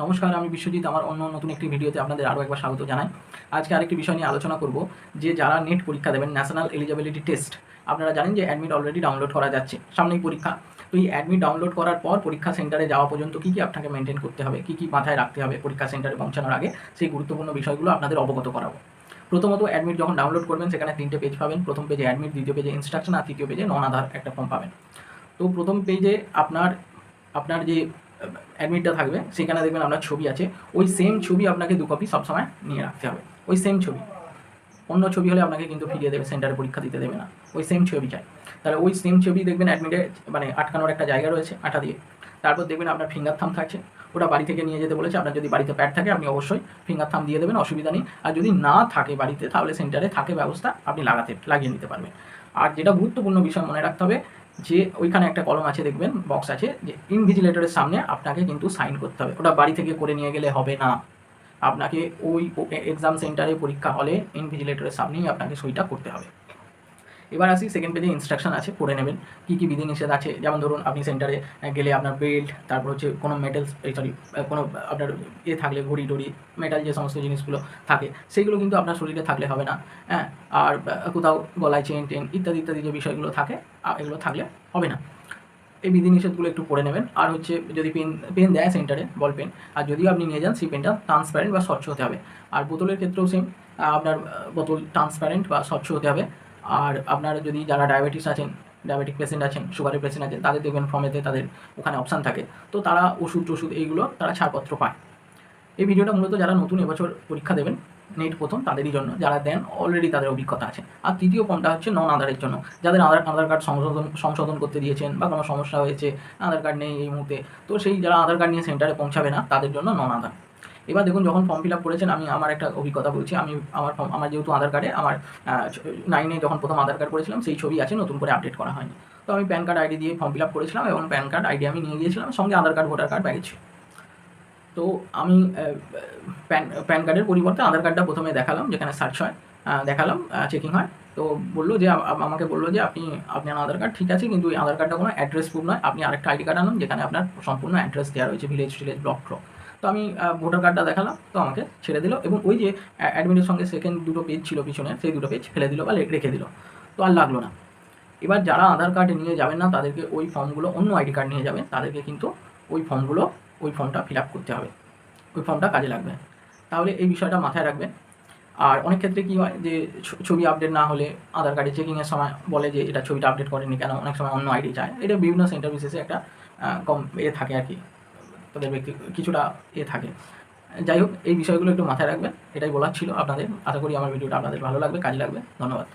নমস্কার, আমি বিশ্বজিৎ, আমার অন্য নতুন একটি ভিডিওতে আপনাদের আরও একবার স্বাগত জানাই। আজকে আরেকটি বিষয় নিয়ে আলোচনা করব, যে যারা নেট পরীক্ষা দেবেন, ন্যাশনাল এলিজিবিলিটি টেস্ট, আপনারা জানেন যে অ্যাডমিট অলরেডি ডাউনলোড করা যাচ্ছে, সামনেই পরীক্ষা। তো এই অ্যাডমিট ডাউনলোড করার পর পরীক্ষা সেন্টারে যাওয়া পর্যন্ত কী কী আপনাকে মেনটেন করতে হবে, কী কী মাথায় রাখতে হবে পরীক্ষা সেন্টারে পৌঁছানোর আগে, সেই গুরুত্বপূর্ণ বিষয়গুলো আপনাদের অবগত করাবো। প্রথমত, অ্যাডমিট যখন ডাউনলোড করবেন, সেখানে তিনটে পেজ পাবেন। প্রথম পেজে অ্যাডমিট, দ্বিতীয় পেজে ইনস্ট্রাকশন আর তৃতীয় পেজে নন আধার একটা ফর্ম পাবেন। তো প্রথম পেজে আপনার আপনার যে অ্যাডমিটটা থাকবে, সেখানে দেখবেন আপনার ছবি আছে। ওই সেম ছবি আপনাকে দু কপি সবসময় নিয়ে রাখতে হবে। ওই সেম ছবি। অন্য ছবি হলে আপনাকে কিন্তু ফিরিয়ে দেবে সেন্টারে পরীক্ষা দিতে দেবে না। ওই সেম ছবি চাই। তাহলে ওই সেম ছবি দেখবেন অ্যাডমিটে মানে আটকানোর একটা জায়গা রয়েছে, আটা দিয়ে। তারপর দেখবেন আপনার ফিঙ্গার থাম থাকছে। ওটা বাড়ি থেকে নিয়ে যেতে বলেছে। আপনার যদি বাড়িতে প্যাড থাকে, আপনি অবশ্যই ফিঙ্গার থাম দিয়ে দেবেন, অসুবিধা নেই। আর যদি না থাকে বাড়িতে, তাহলে সেন্টারে থাকে ব্যবস্থা আপনি লাগাতে, লাগিয়ে নিতে পারবেন। আর যেটা গুরুত্বপূর্ণ বিষয় মনে রাখতে হবে যে ওইখানে একটা কলম আছে, দেখবেন বক্স আছে, যে ইনভিজিলেটরের সামনে আপনাকে কিন্তু সাইন করতে হবে। ওটা বাড়ি থেকে করে নিয়ে গেলে হবে না। আপনাকে ওই এক্সাম সেন্টারে পরীক্ষা হলে ইনভিজিলেটরের সামনেই আপনাকে সইটা করতে হবে। এবার আসি সেকেন্ড পেজে ইনস্ট্রাকশন আছে, পড়ে নেবেন। কী কী বিধিনিষেধ আছে? যেমন ধরুন, আপনি সেন্টারে গেলে আপনার বেল্ট তারপর হচ্ছে কোনো মেটাল সরি কোনো আপনার ইয়ে থাকলে ঘড়ি টড়ি মেটাল যে সমস্ত জিনিসগুলো থাকে সেইগুলো কিন্তু আপনার শরীরে থাকলে হবে না। হ্যাঁ আর কোথাও গলায় চেন টেন, ইত্যাদি ইত্যাদি যে বিষয়গুলো থাকে এগুলো থাকলে হবে না। এই বিধিনিষেধগুলো একটু পড়ে নেবেন। আর হচ্ছে যদি পেন পেন দেয় সেন্টারে বল পেন আর যদিও আপনি নিয়ে যান, সেই পেনটা ট্রান্সপ্যারেন্ট বা স্বচ্ছ হতে হবে। আর বোতলের ক্ষেত্রেও সেম আপনার বোতল ট্রান্সপ্যারেন্ট বা স্বচ্ছ হতে হবে। আর আপনার যদি যারা ডায়াবেটিস আছেন ডায়াবেটিক পেশেন্ট আছেন সুগারের পেশেন্ট আছেন, তাদের দেখবেন ফর্মেতে তাদের ওখানে অপশান থাকে। তো তারা ওষুধ টষুধ এইগুলো তারা ছাড়পত্র পায়। এই ভিডিওটা মূলত যারা নতুন এবছর পরীক্ষা দেবেন নেট প্রথম, তাদেরই জন্য। যারা দেন অলরেডি তাদের অভিজ্ঞতা আছে। আর তৃতীয় ফর্মটা হচ্ছে নন আধারের জন্য। যাদের আধার আধার কার্ড সংশোধন সংশোধন করতে দিয়েছেন বা কোনো সমস্যা হয়েছে আধার কার্ড নেই এই মুহূর্তে, তো সেই যারা আধার কার্ড নিয়ে সেন্টারে পৌঁছাবে না, তাদের জন্য নন আধার এবার দেখুন, যখন ফর্ম ফিল আপ করেছেন, আমি আমার একটা অভিজ্ঞতা বলছি। আমি আমার ফর্ম আমার যেহেতু আধার কার্ডে আমার নাইনে যখন প্রথম আধার কার্ড করেছিলাম, সেই ছবি আছে, নতুন করে আপডেট করা হয়নি। তো আমি প্যান কার্ড আইডি দিয়ে ফর্ম ফিল আপ করেছিলাম এবং প্যান কার্ড আইডি আমি নিয়ে গিয়েছিলাম, সঙ্গে আধার কার্ড ভোটার কার্ড ব্যাগে তো আমি প্যান প্যান কার্ডের পরিবর্তে আধার কার্ডটা প্রথমে দেখালাম, যেখানে সার্চ হয় দেখালাম চেকিং হয়। তো বলল যে আমাকে বলল যে, আপনি আপনার আধার কার্ড ঠিক আছে, কিন্তু এই আধার কার্ডটা কোনো অ্যাড্রেস প্রুফ নয়। আপনি আরেকটা আইডি কার্ড আনুন, যেখানে আপনার সম্পূর্ণ অ্যাড্রেস দেওয়া রয়েছে ভিলেজ ভিলেজ ব্লক ট্রক তো আমি ভোটার কার্ডটা দেখালাম, তো আমাকে ছেড়ে দিল এবং ওই যে অ্যাডমিটের সঙ্গে সেকেন্ড দুটো পেজ ছিল পিছনে, সেই দুটো পেজ ফেলে দিল বা রেখে দিল। তো আর লাগল না। এবার যারা আধার কার্ড নিয়ে যাবেন না, তাদেরকে ওই ফর্মগুলো অন্য আইডি কার্ড নিয়ে যাবেন। তাদেরকে কিন্তু ওই ফর্মগুলো ওই ফর্মটা ফিল আপ করতে হবে। ওই ফর্মটা কাজে লাগবে। তাহলে এই বিষয়টা মাথায় রাখবেন। আর অনেক ক্ষেত্রে কী হয় যে ছবি আপডেট না হলে আধার কার্ডে চেকিংয়ের সময় বলে যে, এটা ছবিটা আপডেট করেনি কেন? অনেক সময় অন্য আইডি চায়। এটা বিভিন্ন সেন্টার বিশেষে একটা কম এ থাকে আর কি। তাদের ব্যক্তি, কিছুটা এ থাকে। যাই হোক, এই বিষয়গুলো একটু মাথায় রাখবেন, এটাই বলার ছিল আপনাদের। আশা করি আমার ভিডিওটা আপনাদের ভালো লাগবে, কাজে লাগবে। ধন্যবাদ।